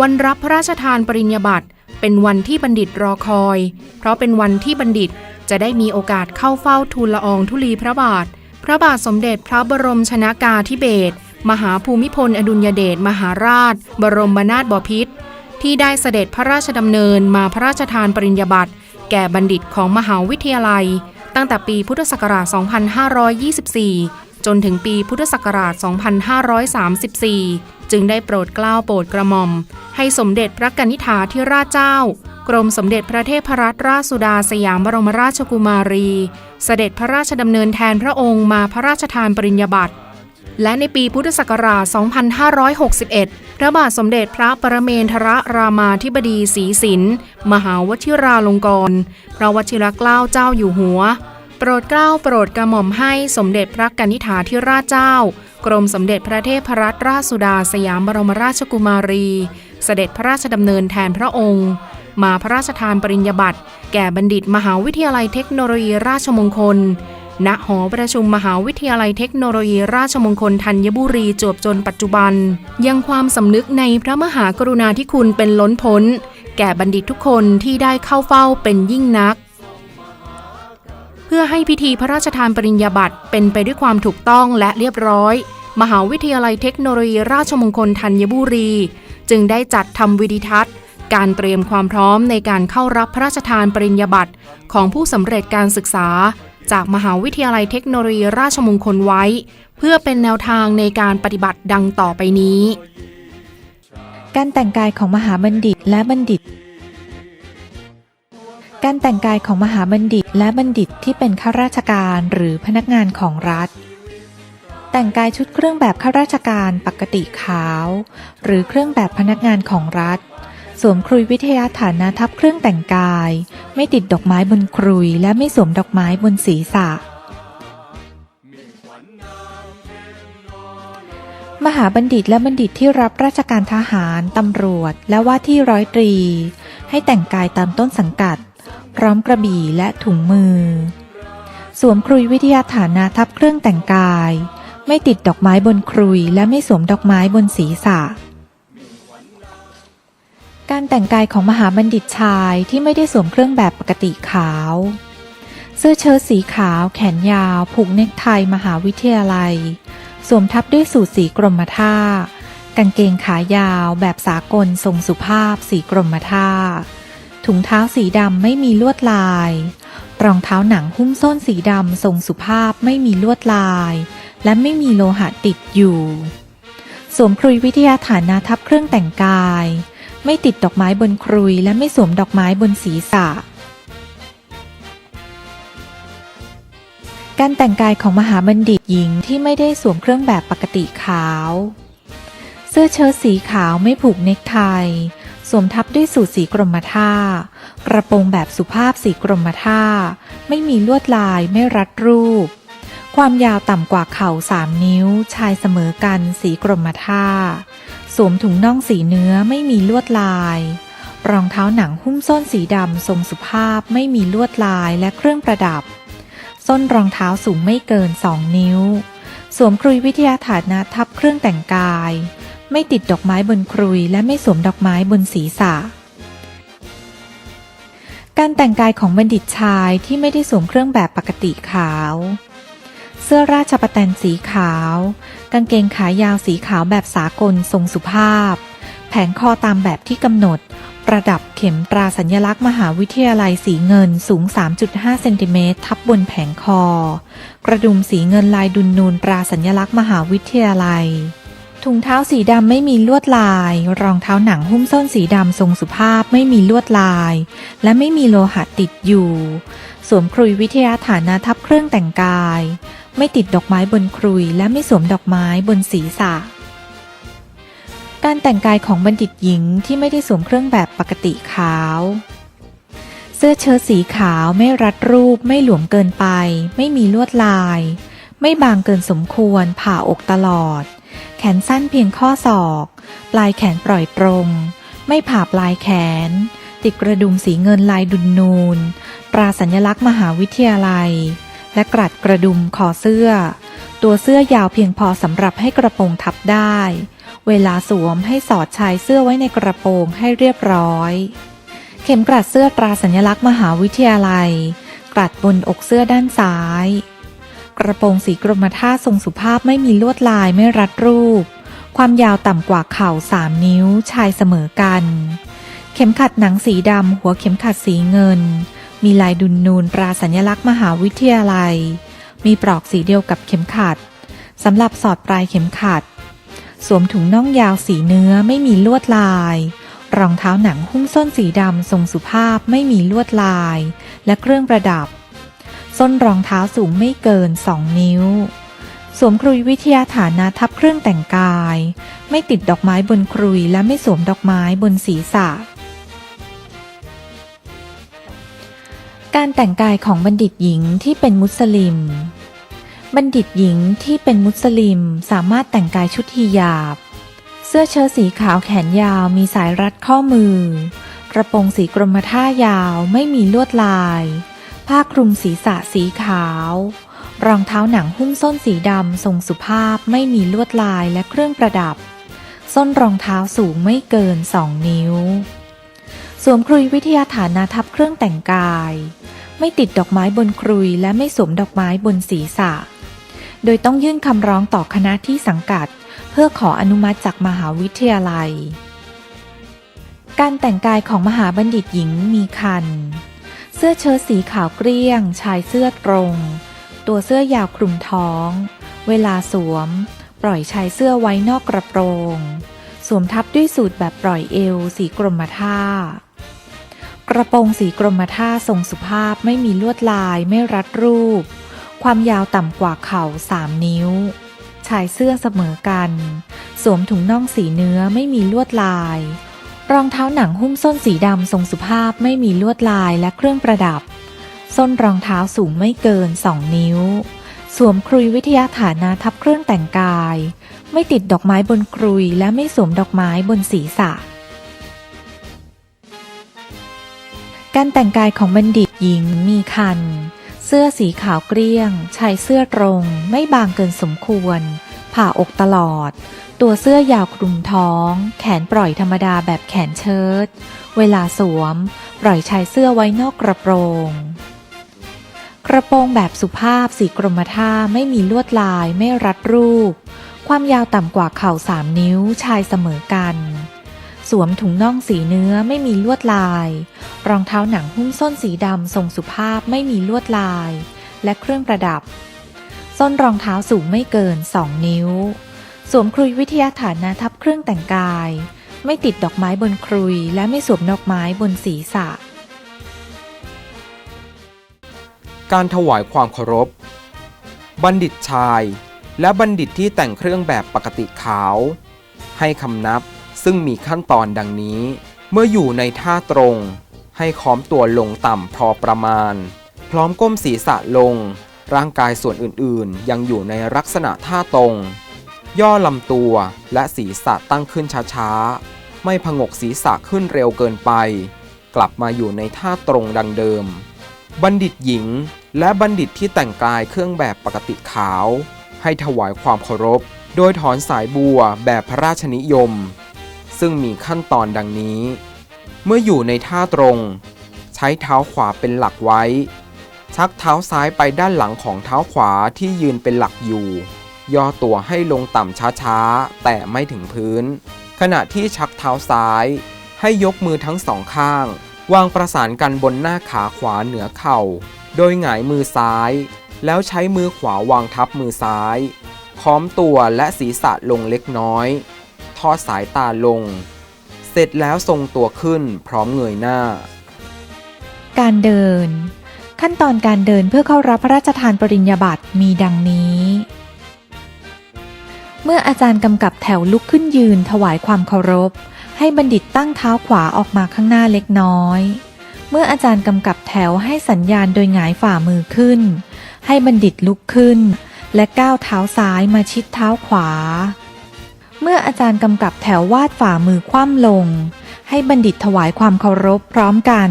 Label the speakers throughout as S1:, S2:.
S1: วันรับพระราชทานปริญญาบัตรเป็นวันที่บัณฑิตรอคอย เพราะเป็นวันที่บัณฑิตจะได้มีโอกาสเข้าเฝ้าทูลละอองธุลีพระบาท พระบาทสมเด็จพระบรมชนากาธิเบศรมหาภูมิพล อดุลยเดชมหาราช บรมนาถบพิตรที่ได้เสด็จพระราชดำเนินมาพระราชทานปริญญาบัตรแก่บัณฑิตของมหาวิทยาลัย ตั้งแต่ปีพุทธศักราช 2524 จนถึงปีพุทธศักราช 2534 จึงได้โปรดเกล้าโปรดกระหม่อม ให้สมเด็จพระกนิษฐาธิราชเจ้า กรมสมเด็จพระเทพรัตนราชสุดาสยามบรมราชกุมารี เสด็จพระราชดำเนินแทนพระองค์มาพระราชทานปริญญาบัตรและในปีพุทธศักราช 2561 พระบาทสมเด็จพระปรเมนทรรามาธิบดีศรีสิน มหาวชิราลงกรณ์พระวชิรเกล้าเจ้าอยู่หัว โปรดเกล้าโปรดกระหม่อมให้สมเด็จพระกนิษฐาธิราชเจ้า กรมสมเด็จพระเทพรัตนราชสุดาสยามบรมราชกุมารี เสด็จพระราชดำเนินแทนพระองค์ มาพระราชทานปริญญาบัตรแก่บัณฑิตมหาวิทยาลัยเทคโนโลยีราชมงคล ณ หอประชุมมหาวิทยาลัยเทคโนโลยีราชมงคลธัญบุรีจวบจนปัจจุบัน ยังความสำนึกในพระมหากรุณาธิคุณเป็นล้นพ้น แก่บัณฑิตทุกคนที่ได้เข้าเฝ้าเป็นยิ่งนัก พื่อให้พิธีพระราชทานปริญญาบัตรเป็นไปด้วยความถูกต้องและเรียบร้อย มหาวิทยาลัยเทคโนโลยีราชมงคลธัญบุรี จึงได้จัดทำวิดิทัศน์ การเตรียมความพร้อมในการเข้ารับพระราชทานปริญญาบัตรของผู้สำเร็จการศึกษา จากมหาวิทยาลัยเทคโนโลยีราชมงคลไว้ เพื่อเป็นแนวทางในการปฏิบัติดังต่อไปนี้
S2: การแต่งกายของมหาบัณฑิตและบัณฑิต การแต่งกายของมหาบัณฑิตและบัณฑิตที่เป็นข้าราชการหรือพนักงานของรัฐ แต่งกายชุดเครื่องแบบข้าราชการปกติขาว หรือเครื่องแบบพนักงานของรัฐ สวมครุยวิทยาฐานะทับเครื่องแต่งกาย ไม่ติดดอกไม้บนครุยและไม่สวมดอกไม้บนศีรษะ มหาบัณฑิตและบัณฑิตที่รับราชการทหาร ตำรวจ และว่าที่ร้อยตรี ให้แต่งกายตามต้นสังกัด พร้อมกระบี่และถุงมือ สวมครุยวิทยาฐานะทับเครื่องแต่งกาย ไม่ติดดอกไม้บนครุยและไม่สวมดอกไม้บนศีรษะ การแต่งกายของมหาบัณฑิตชายที่ไม่ได้สวมเครื่องแบบปกติขาว เสื้อเชิ้ตสีขาว แขนยาว ผูกเนคไทมหาวิทยาลัย สวมทับด้วยสูทสีกรมท่ากางเกงขายาวแบบสากลทรงสุภาพสีกรมท่า ถุงเท้าสีดำไม่มีลวดลาย รองเท้าหนังหุ้มส้นสีดำทรงสุภาพไม่มีลวดลาย และไม่มีโลหะติดอยู่สวมครุยวิทยาฐานะทับเครื่องแต่งกาย ไม่ติดดอกไม้บนครุยและไม่สวมดอกไม้บนศีรษะ การแต่งกายของมหาบัณฑิตหญิงที่ไม่ได้สวมเครื่องแบบปกติขาว เสื้อเชิ้ตสีขาวไม่ผูกเนคไท สวมทับด้วยสูทสีกรมท่า กระโปรงแบบสุภาพสีกรมท่า ไม่มีลวดลายไม่รัดรูป ความยาวต่ำกว่าเข่าสามนิ้ว ชายเสมอกันสีกรมท่า สวมถุงน่องสีเนื้อไม่มีลวดลาย รองเท้าหนังหุ้มส้นสีดำทรงสุภาพไม่มีลวดลายและเครื่องประดับ ส้นรองเท้าสูงไม่เกิน2นิ้ว สวมครุยวิทยาฐานะทับเครื่องแต่งกาย ไม่ติดดอกไม้บนครุย และไม่สวมดอกไม้บนศีรษะ การแต่งกายของบัณฑิตชายที่ไม่ได้สวมเครื่องแบบปกติขาว เสื้อราชประแตนสีขาว กางเกงขายาวสีขาวแบบสากลทรงสุภาพ แผงคอตามแบบที่กำหนด ประดับเข็มตราสัญลักษณ์มหาวิทยาลัยสีเงินสูง 3.5 เซนติเมตรทับบนแผงคอ กระดุมสีเงินลายดุนนูนตราสัญลักษณ์มหาวิทยาลัย ถุงเท้าสีดำไม่มีลวดลาย รองเท้าหนังหุ้มส้นสีดำทรงสุภาพไม่มีลวดลาย และไม่มีโลหะติดอยู่ สวมครุยวิทยาฐานะทับเครื่องแต่งกาย ไม่ติดดอกไม้บนครุยและไม่สวมดอกไม้บนศีรษะ การแต่งกายของบัณฑิตหญิงที่ไม่ได้สวมเครื่องแบบปกติขาว เสื้อเชิ้ตสีขาวไม่รัดรูป ไม่หลวมเกินไป ไม่มีลวดลาย ไม่บางเกินสมควรผ่าอกตลอด แขนสั้นเพียงข้อศอก ปลายแขนปล่อยตรง ไม่ผ่าปลายแขน ติดกระดุมสีเงินลายดุนนูน ตราสัญลักษณ์มหาวิทยาลัย และกรัดกระดุมคอเสื้อ ตัวเสื้อยาวเพียงพอสำหรับให้กระโปรงทับได้ เวลาสวมให้สอดชายเสื้อไว้ในกระโปรงให้เรียบร้อย เข็มกลัดเสื้อตราสัญลักษณ์มหาวิทยาลัย กลัดบนอกเสื้อด้านซ้าย กระโปรงสีกรมท่าทรงสุภาพไม่มีลวดลายไม่รัดรูป ความยาวต่ำกว่าเข่าสามนิ้วชายเสมอกัน เข็มขัดหนังสีดำหัวเข็มขัดสีเงิน มีลายดุนนูนตราสัญลักษณ์มหาวิทยาลัย มีปลอกสีเดียวกับเข็มขัดสำหรับสอดปลายเข็มขัด สวมถุงน่องยาวสีเนื้อไม่มีลวดลาย รองเท้าหนังหุ้มส้นสีดำทรงสุภาพไม่มีลวดลาย และเครื่องประดับ ส้นรองเท้าสูงไม่เกิน 2 นิ้ว สวมครุยวิทยาฐานะทับเครื่องแต่งกาย ไม่ติดดอกไม้บนครุยและไม่สวมดอกไม้บนศีรษะ การแต่งกายของบัณฑิตหญิงที่เป็นมุสลิม บัณฑิตหญิงที่เป็นมุสลิมสามารถแต่งกายชุดฮิญาบ เสื้อเชิ้ตสีขาวแขนยาวมีสายรัดข้อมือ กระโปรงสีกรมท่ายาวไม่มีลวดลาย ผ้าคลุมศีรษะสีขาว รองเท้าหนังหุ้มส้นสีดำทรงสุภาพไม่มีลวดลายและเครื่องประดับ ส้นรองเท้าสูงไม่เกิน2นิ้ว สวมครุยวิทยาฐานะทับเครื่องแต่งกาย ไม่ติดดอกไม้บนครุยและไม่สวมดอกไม้บนศีรษะ โดยต้องยื่นคำร้องต่อคณะที่สังกัด เพื่อขออนุมัติจากมหาวิทยาลัย การแต่งกายของมหาบัณฑิตหญิงมีคัน เสื้อเชิ้ตสีขาวเกลี้ยง ชายเสื้อตรง ตัวเสื้อยาวคลุมท้อง เวลาสวม ปล่อยชายเสื้อไว้นอกกระโปรง สวมทับด้วยสูทแบบปล่อยเอว สีกรมท่ากระโปรงสีกรมท่าทรงสุภาพไม่มีลวดลายไม่รัดรูป ความยาวต่ำกว่าเข่าสามนิ้ว ชายเสื้อเสมอกัน สวมถุงน่องสีเนื้อไม่มีลวดลาย รองเท้าหนังหุ้มส้นสีดำทรงสุภาพไม่มีลวดลายและเครื่องประดับ ส้นรองเท้าสูงไม่เกิน 2 นิ้ว สวมครุยวิทยาฐานะทับเครื่องแต่งกาย ไม่ติดดอกไม้บนครุยและไม่สวมดอกไม้บนศีรษะ การแต่งกายของบัณฑิตหญิงมีคัน เสื้อสีขาวเกลี้ยง ชายเสื้อตรง ไม่บางเกินสมควร ผ่าอกตลอด ตัวเสื้อยาวคลุมท้อง แขนปล่อยธรรมดาแบบแขนเชิ้ต เวลาสวม ปล่อยชายเสื้อไว้นอกกระโปรง กระโปรงแบบสุภาพสีกรมท่าไม่มีลวดลายไม่รัดรูป ความยาวต่ำกว่าเข่าสามนิ้วชายเสมอกัน สวมถุงน่องสีเนื้อไม่มีลวดลาย รองเท้าหนังหุ้มส้นสีดำทรงสุภาพไม่มีลวดลาย และเครื่องประดับ ส้นรองเท้าสูงไม่เกิน 2 นิ้ว สวมครุยวิทยาฐานะทับเครื่องแต่งกาย ไม่ติดดอกไม้บนครุย และไม่สวมดอกไม้บนศีรษะ
S3: การถวายความเคารพ บัณฑิตชาย และบัณฑิตที่แต่งเครื่องแบบปกติขาว ให้คำนับซึ่งมีขั้นตอนดังนี้ เมื่ออยู่ในท่าตรง ให้ค้อมตัวลงต่ำพอประมาณ พร้อมก้มศีรษะลง ร่างกายส่วนอื่นๆ ยังอยู่ในลักษณะท่าตรง ย่อลำตัวและศีรษะตั้งขึ้นช้าๆ ไม่ผงกศีรษะขึ้นเร็วเกินไป กลับมาอยู่ในท่าตรงดังเดิม บัณฑิตหญิงและบัณฑิตที่แต่งกายเครื่องแบบปกติขาว ให้ถวายความเคารพ โดยถอนสายบัวแบบพระราชนิยม ซึ่งมีขั้นตอนดังนี้ เมื่ออยู่ในท่าตรง ใช้เท้าขวาเป็นหลักไว้ ชักเท้าซ้ายไปด้านหลังของเท้าขวาที่ยืนเป็นหลักอยู่ ย่อตัวให้ลงต่ำช้าๆ แต่ไม่ถึงพื้น ขณะที่ชักเท้าซ้าย ให้ยกมือทั้งสองข้าง วางประสานกันบนหน้าขาขวาเหนือเข่า โดยหงายมือซ้าย แล้วใช้มือขวาวางทับมือซ้าย ค้อมตัวและศีรษะลงเล็กน้อย ทอดสายตาลง เสร็จแล้วทรงตัวขึ้นพร้อมเงยหน้า
S2: การเดิน ขั้นตอนการเดินเพื่อเข้ารับพระราชทานปริญญาบัตรมีดังนี้ เมื่ออาจารย์กำกับแถวลุกขึ้นยืนถวายความเคารพ ให้บัณฑิตตั้งเท้าขวาออกมาข้างหน้าเล็กน้อย เมื่ออาจารย์กำกับแถวให้สัญญาณโดยหงายฝ่ามือขึ้น ให้บัณฑิตลุกขึ้น และก้าวเท้าซ้ายมาชิดเท้าขวา เมื่ออาจารย์กำกับแถววาดฝ่ามือคว่ำลง ให้บัณฑิตถวายความเคารพพร้อมกัน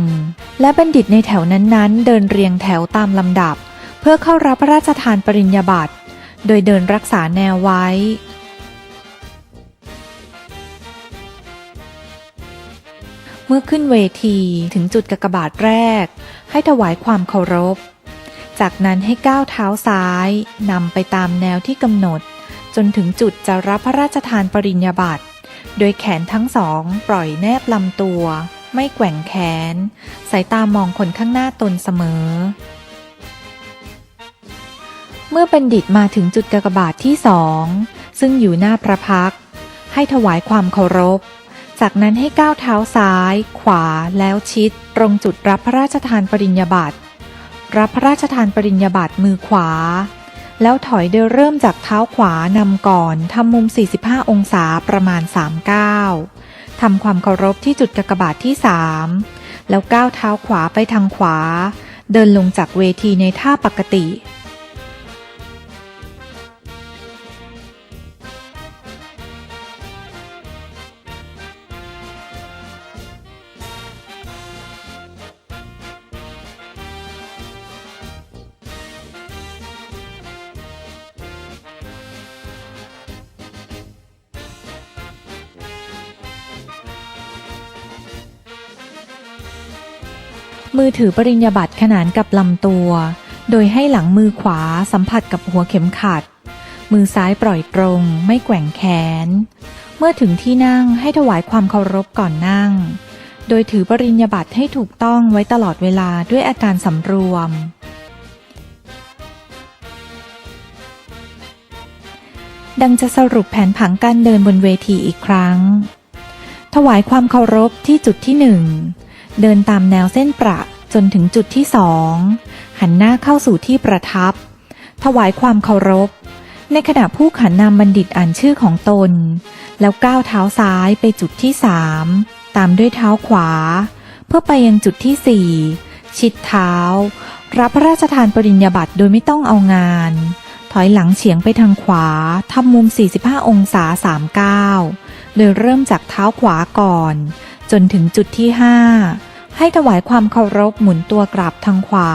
S2: และบัณฑิตในแถวนั้นๆ เดินเรียงแถวตามลำดับ เพื่อเข้ารับพระราชทานปริญญาบัตรโดยเดินรักษาแนวไว้ เมื่อขึ้นเวทีถึงจุดกระกบาดแรก ให้ถวายความเคารพ จากนั้นให้ก้าวเท้าซ้ายนำไปตามแนวที่กำหนด จนถึงจุดจะรับพระราชทานปริญญาบัตร โดยแขนทั้งสองปล่อยแนบลำตัว ไม่แกว่งแขน สายตามองคนข้างหน้าตนเสมอ เมื่อบัณฑิตมาถึงจุดกากบาทที่สองซึ่งอยู่หน้าพระพัก ให้ถวายความเคารพ จากนั้นให้ก้าวเท้าซ้าย ขวาแล้วชิด ตรงจุดรับพระราชทานปริญญาบัตรรับพระราชทานปริญญาบัตรมือขวา แล้วถอยโดยเริ่มจากเท้าขวานำก่อนทำมุม 45 องศาประมาณ3ก้าวทำความเคารพที่จุดกากบาทที่ 3 แล้วก้าวเท้าขวาไปทางขวา เดินลงจากเวทีในท่าปกติ มือถือปริญญาบัตรขนานกับลำตัว โดยให้หลังมือขวาสัมผัสกับหัวเข็มขัด มือซ้ายปล่อยตรง ไม่แกว่งแขน เมื่อถึงที่นั่งให้ถวายความเคารพก่อนนั่ง โดยถือปริญญาบัตรให้ถูกต้องไว้ตลอดเวลาด้วยอาการสำรวม ดังจะสรุปแผนผังการเดินบนเวทีอีกครั้ง ถวายความเคารพที่จุดที่หนึ่ง เดินตามแนวเส้นประจนถึงจุดที่สองหันหน้าเข้าสู่ที่ประทับ ถวายความเคารพ ในขณะผู้ขันนามบัณฑิตอ่านชื่อของตน แล้วก้าวเท้าซ้ายไปจุดที่สามตามด้วยเท้าขวา เพื่อไปยังจุดที่สี่ชิดเท้า รับพระราชทานปริญญาบัตรโดยไม่ต้องเอางาน ถอยหลังเฉียงไปทางขวาทำมุม 45 องศา3ก้าวโดยเริ่มจากเท้าขวาก่อน จนถึงจุดที่ 5 ให้ถวายความเคารพหมุนตัวกลับทางขวา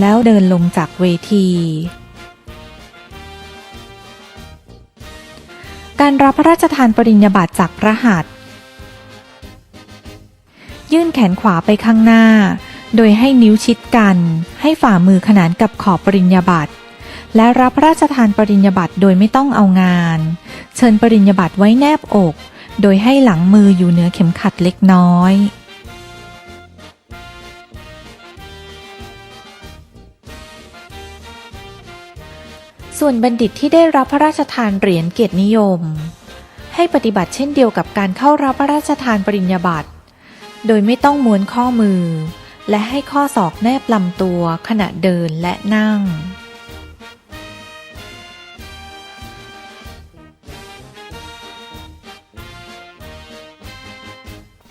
S2: แล้วเดินลงจากเวที การรับพระราชทานปริญญาบัตรจากพระหัตถ์ยื่นแขนขวาไปข้างหน้า โดยให้นิ้วชิดกัน ให้ฝ่ามือขนานกับขอบปริญญาบัตรและรับพระราชทานปริญญาบัตรโดยไม่ต้องเอางาน เชิญปริญญาบัตรไว้แนบอก โดยให้หลังมืออยู่เหนือเข็มขัดเล็กน้อย ส่วนบัณฑิตที่ได้รับพระราชทานเหรียญเกียรตินิยม ให้ปฏิบัติเช่นเดียวกับการเข้ารับพระราชทานปริญญาบัตร โดยไม่ต้องม้วนข้อมือ และให้ข้อศอกแนบลำตัวขณะเดินและนั่ง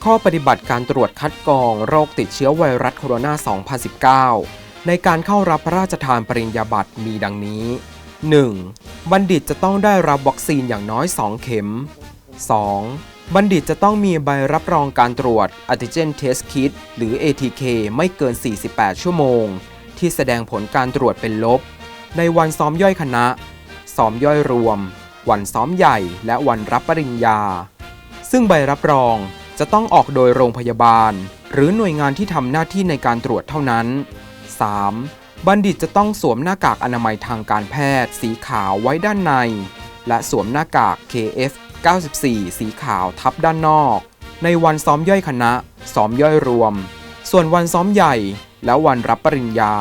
S3: ข้อปฏิบัติการตรวจคัดกรองโรคติดเชื้อไวรัสโคโรนา 2019 ในการเข้ารับพระราชทานปริญญาบัตรมีดังนี้ 1. บัณฑิตจะต้องได้รับวัคซีนอย่างน้อย 2 เข็ม 2. บัณฑิตจะต้องมีใบรับรองการตรวจ Antigen Test Kit หรือ ATK ไม่เกิน 48 ชั่วโมง ที่แสดงผลการตรวจเป็นลบ ในวันซ้อมย่อยคณะ ซ้อมย่อยรวม วันซ้อมใหญ่และวันรับปริญญา ซึ่งใบรับรอง จะต้องออกโดยโรงพยาบาล หรือหน่วยงานที่ทำหน้าที่ในการตรวจเท่านั้น 3. บัณฑิตจะต้องสวมหน้ากากอนามัยทางการแพทย์ สีขาวไว้ด้านใน และสวมหน้ากาก KF 94 สีขาวทับด้านนอก ในวันซ้อมย่อยคณะ ซ้อมย่อยรวม ส่วนวันซ้อมใหญ่และวันรับปริญญา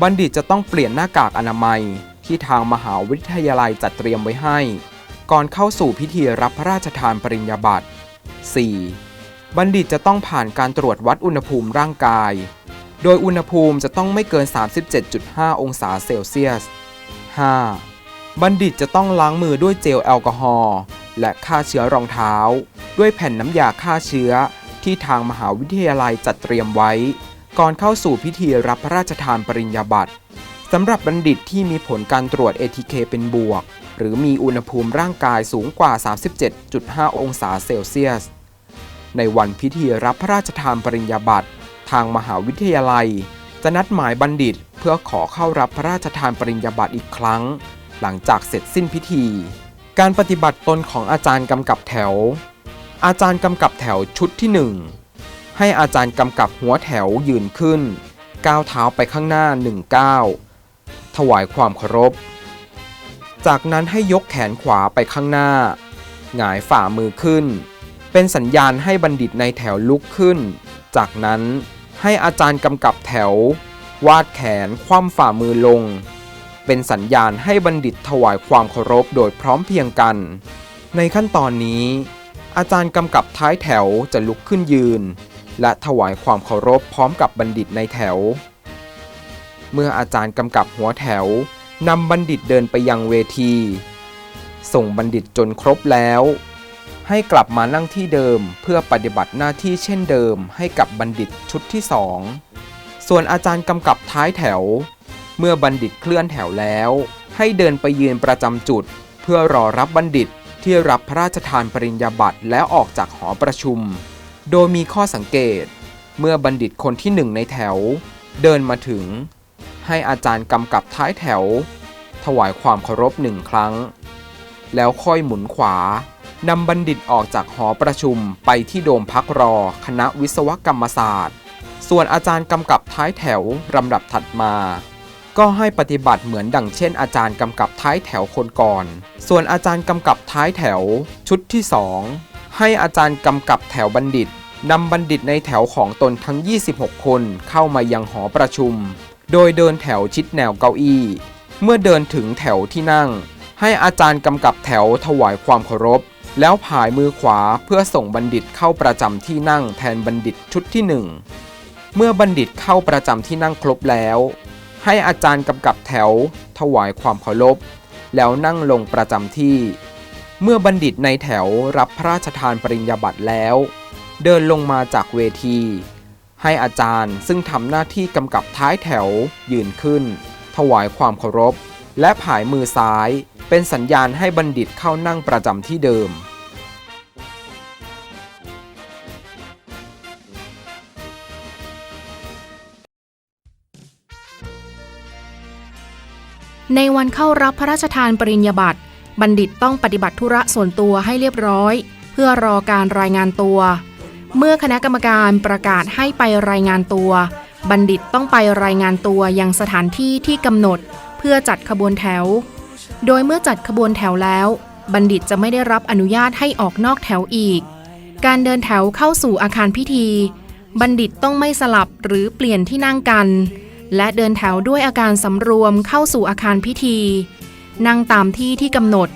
S3: บัณฑิตจะต้องเปลี่ยนหน้ากากอนามัยที่ทางมหาวิทยาลัยจัดเตรียมไว้ให้ ก่อนเข้าสู่พิธีรับพระราชทานปริญญาบัตร 4. บัณฑิตจะต้องผ่านการตรวจวัดอุณหภูมิร่างกาย โดยอุณหภูมิจะต้องไม่เกิน 37.5 องศาเซลเซียส 5. บัณฑิตจะต้องล้างมือด้วยเจลแอลกอฮอล์และฆ่าเชื้อรองเท้า ด้วยแผ่นน้ำยาฆ่าเชื้อที่ทางมหาวิทยาลัยจัดเตรียมไว้ ก่อนเข้าสู่พิธีรับพระราชทานปริญญาบัตรสำหรับบัณฑิตที่มีผลการตรวจ ATK เป็นบวก หรือมีอุณหภูมิร่างกายสูงกว่า 37.5 องศาเซลเซียส ในวันพิธีรับพระราชทานปริญญาบัตร ทางมหาวิทยาลัย จะนัดหมายบัณฑิตเพื่อขอเข้ารับพระราชทานปริญญาบัตรอีกครั้ง หลังจากเสร็จสิ้นพิธี การปฏิบัติตนของอาจารย์กำกับแถว อาจารย์กำกับแถวชุดที่ 1 ให้อาจารย์กำกับหัวแถวยืนขึ้นก้าวเท้าไปข้างหน้าหนึ่งก้าวถวายความเคารพ จากนั้นให้ยกแขนขวาไปข้างหน้า หงายฝ่ามือขึ้น เป็นสัญญาณให้บัณฑิตในแถวลุกขึ้น จากนั้นให้อาจารย์กำกับแถว วาดแขนคว่ำฝ่ามือลง เป็นสัญญาณให้บัณฑิตถวายความเคารพโดยพร้อมเพียงกัน ในขั้นตอนนี้ อาจารย์กำกับท้ายแถวจะลุกขึ้นยืน และถวายความเคารพพร้อมกับบัณฑิตในแถว เมื่ออาจารย์กำกับหัวแถว นำบัณฑิตเดินไปยังเวที ส่งบัณฑิตจนครบแล้ว ให้กลับมานั่งที่เดิมเพื่อปฏิบัติหน้าที่เช่นเดิมให้กับบัณฑิตชุดที่สอง ส่วนอาจารย์กำกับท้ายแถว เมื่อบัณฑิตเคลื่อนแถวแล้ว ให้เดินไปยืนประจำจุด เพื่อรอรับบัณฑิตที่รับพระราชทานปริญญาบัตรแล้วออกจากหอประชุม โดยมีข้อสังเกต เมื่อบัณฑิตคนที่หนึ่งในแถว เดินมาถึง ให้อาจารย์กำกับท้ายแถว ถวายความเคารพหนึ่งครั้ง แล้วค่อยหมุนขวานำบัณฑิตออกจากหอประชุมไปที่โดมพักรอ คณะวิศวกรรมศาสตร์ ส่วนอาจารย์กำกับท้ายแถวลำดับถัดมาก็ให้ปฏิบัติเหมือนดังเช่นอาจารย์กำกับท้ายแถวคนก่อน ส่วนอาจารย์กำกับท้ายแถว ชุดที่สองให้อาจารย์กำกับแถวบัณฑิตนำบัณฑิตในแถวของตนทั้ง 26 คนเข้ามายังหอประชุม โดยเดินแถวชิดแนวเก้าอี้ เมื่อเดินถึงแถวที่นั่ง ให้อาจารย์กำกับแถวถวายความเคารพ แล้วผายมือขวาเพื่อส่งบัณฑิตเข้าประจำที่นั่งแทนบัณฑิตชุดที่หนึ่งเมื่อบัณฑิตเข้าประจำที่นั่งครบแล้ว ให้อาจารย์กำกับแถว ถวายความเคารพ แล้วนั่งลงประจำที่ เมื่อบัณฑิตในแถวรับพระราชทานปริญญาบัตรแล้ว เดินลงมาจากเวที ให้อาจารย์ซึ่งทำหน้าที่กำกับท้ายแถว ยืนขึ้น ถวายความเคารพ และผายมือซ้าย เป็นสัญญาณให้บัณฑิตเข้านั่งประจำที่เดิม
S1: ในวันเข้ารับพระราชทานปริญญาบัตรบัณฑิตต้องปฏิบัติธุระส่วนตัวให้เรียบร้อย เพื่อรอการรายงานตัว เมื่อคณะกรรมการประกาศให้ไปรายงานตัว บัณฑิตต้องไปรายงานตัวยังสถานที่ที่กำหนด เพื่อจัดขบวนแถว โดยเมื่อจัดขบวนแถวแล้ว บัณฑิตจะไม่ได้รับอนุญาตให้ออกนอกแถวอีก การเดินแถวเข้าสู่อาคารพิธี บัณฑิตต้องไม่สลับหรือเปลี่ยนที่นั่งกัน และเดินแถวด้วยอาการสำรวมเข้าสู่อาคารพิธี นั่งตามที่ที่กำหนด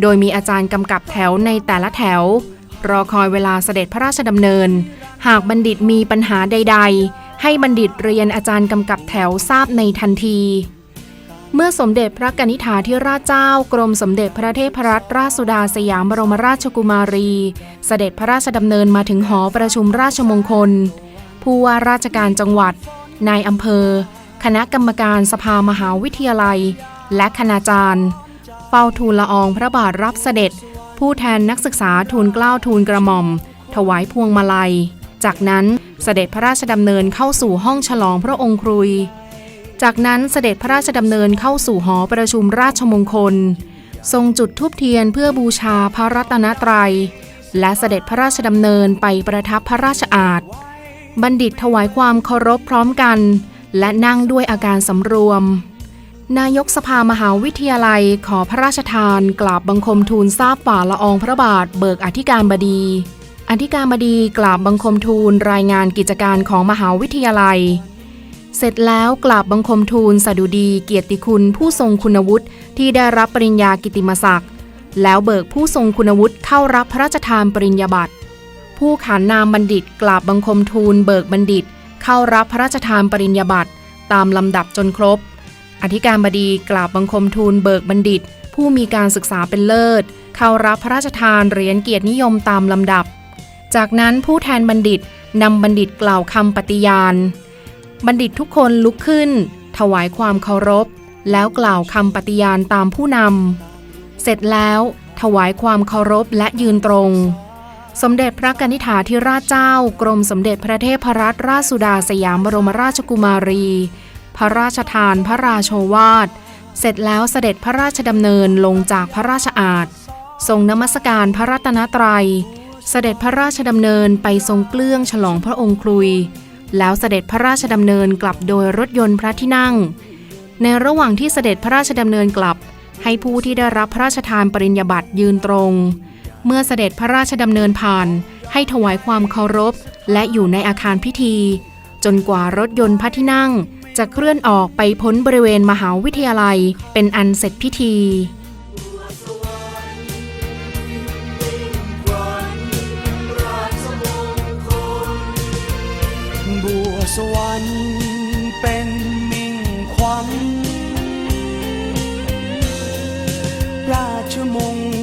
S1: โดยมีอาจารย์กำกับแถวในแต่ละแถว รอคอยเวลาเสด็จพระราชดำเนิน หากบัณฑิตมีปัญหาใด ๆ ให้บัณฑิตเรียนอาจารย์กำกับแถวทราบในทันที เมื่อสมเด็จพระกนิษฐาธิราชเจ้ากรมสมเด็จพระเทพรัตนราชสุดาสยามบรมราชกุมารี เสด็จพระราชดำเนินมาถึงหอประชุมราชมงคล ผู้ว่าราชการจังหวัด นายอำเภอ คณะกรรมการสภามหาวิทยาลัย และคณาจารย์เฝ้าทูลละอองพระบาทรับเสด็จ ผู้แทนนักศึกษาทูลเกล้าทูลกระหม่อม ถวายพวงมาลัย จากนั้นเสด็จพระราชดำเนินเข้าสู่ห้องฉลองพระองค์ครุย จากนั้นเสด็จพระราชดำเนินเข้าสู่หอประชุมราชมงคล ทรงจุดธูปเทียนเพื่อบูชาพระรัตนตรัย และเสด็จพระราชดำเนินไปประทับพระราชอาณบัณฑิตถวายความเคารพพร้อมกัน และนั่งด้วยอาการสำรวม นายกสภามหาวิทยาลัยขอพระราชทานกราบบังคมทูลทราบฝ่าละอองพระบาทเบิกอธิการบดี อธิการบดีกราบบังคมทูลรายงานกิจการของมหาวิทยาลัย เสร็จแล้วกราบบังคมทูลสดุดีเกียรติคุณผู้ทรงคุณวุฒิที่ได้รับปริญญากิติมศักดิ์แล้วเบิกผู้ทรงคุณวุฒิเข้ารับพระราชทานปริญญาบัตรผู้ขานนามบัณฑิตกราบบังคมทูลเบิกบัณฑิต เข้ารับพระราชทานปริญญาบัตรตามลำดับจนครบ อธิการบดีกราบบังคมทูลเบิกบัณฑิต ผู้มีการศึกษาเป็นเลิศ เข้ารับพระราชทานเหรียญเกียรตินิยมตามลำดับ จากนั้นผู้แทนบัณฑิตนำบัณฑิตกล่าวคำปฏิญาณ บัณฑิตทุกคนลุกขึ้น ถวายความเคารพ แล้วกล่าวคำปฏิญาณตามผู้นำ เสร็จแล้วถวายความเคารพและยืนตรง สมเด็จพระกนิษฐาธิราชเจ้า กรมสมเด็จพระเทพรัตนราชสุดาสยามบรมราชกุมารี พระราชทานพระราโชวาท เสร็จแล้วเสด็จพระราชดำเนินลงจากพระราชอาณทรงนมัสการพระรัตนตรัย เสด็จพระราชดำเนินไปทรงเกลื้องฉลองพระองค์ครุย แล้วเสด็จพระราชดำเนินกลับโดยรถยนต์พระที่นั่ง ในระหว่างที่เสด็จพระราชดำเนินกลับ ให้ผู้ที่ได้รับพระราชทานปริญญาบัตรยืนตรง เมื่อเสด็จพระราชดำเนินผ่าน ให้ถวายความเคารพ และอยู่ในอาคารพิธี จนกว่ารถยนต์พระที่นั่ง จะเคลื่อนออกไปพ้นบริเวณมหาวิทยาลัย เป็นอันเสร็จพิธี
S4: บัวสวรรค์เป็นมิ่งขวัญราชมง